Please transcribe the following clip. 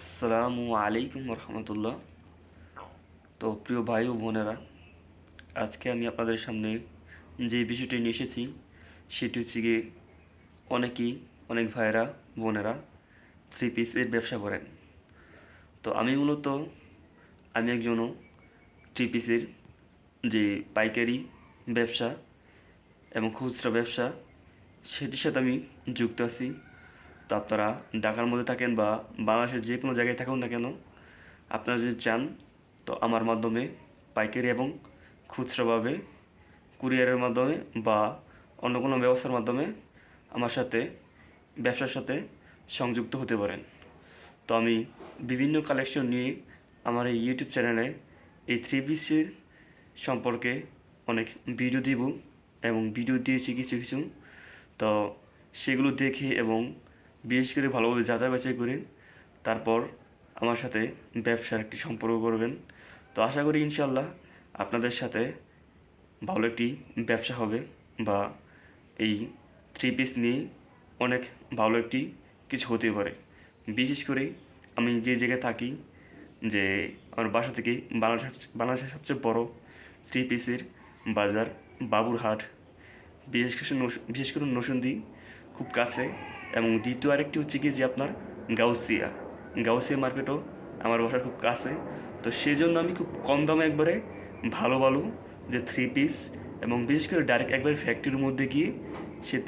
আসসালামু আলাইকুম রহমতুল্লাহ তো প্রিয় ভাই ও বোনেরা, আজকে আমি আপনাদের সামনে যে বিষয়টি নিয়ে এসেছি, সেটি হচ্ছে গিয়ে অনেকেই, অনেক ভাইয়েরা, বোনেরা থ্রি পিসের ব্যবসা করেন। তো আমি মূলত, আমি একজনও থ্রি পিসের যে পাইকারি ব্যবসা এবং খুচরা ব্যবসা, সেটির সাথে আমি যুক্ত আছি। তো আপনারা ঢাকার মধ্যে থাকেন বা বাংলাদেশের যে কোনো জায়গায় থাকুন না কেন, আপনারা যদি চান, তো আমার মাধ্যমে পাইকারি এবং খুচরোভাবে কুরিয়ারের মাধ্যমে বা অন্য কোনো ব্যবস্থার মাধ্যমে আমার সাথে, ব্যবসার সাথে সংযুক্ত হতে পারেন। তো আমি বিভিন্ন কালেকশন নিয়ে আমার এই ইউটিউব চ্যানেলে এই থ্রি পিসের সম্পর্কে অনেক ভিডিও দিব এবং ভিডিও দিয়েছি কিছু কিছু। তো সেগুলো দেখে এবং বিশেষ করে ভালোভাবে যাচাই বাছাই করে তারপর আমার সাথে ব্যবসার একটি সম্পর্ক করবেন। তো আশা করি ইনশাল্লাহ আপনাদের সাথে ভালো একটি ব্যবসা হবে বা এই থ্রি পিস নিয়ে অনেক ভালো একটি কিছু হতে পারে। বিশেষ করে আমি যে জায়গায় থাকি যে আমার বাসা থেকে বাংলাদেশ বাংলাদেশের সবচেয়ে বড় থ্রি পিসের বাজার বাবুরহাট। বিশেষ করে বিশেষ করে নসুন্দি খুব কাছে। এবং দ্বিতীয় আরেকটি হচ্ছে কি যে আপনার গাউসিয়া। গাউসিয়া মার্কেটও আমার বাসার খুব কাছে। তো সেই জন্য আমি খুব কম দামে একবারে ভালো ভালো যে থ্রি পিস এবং বিশেষ করে ডাইরেক্ট একবারে ফ্যাক্টরির মধ্যে গিয়ে সে থ্রি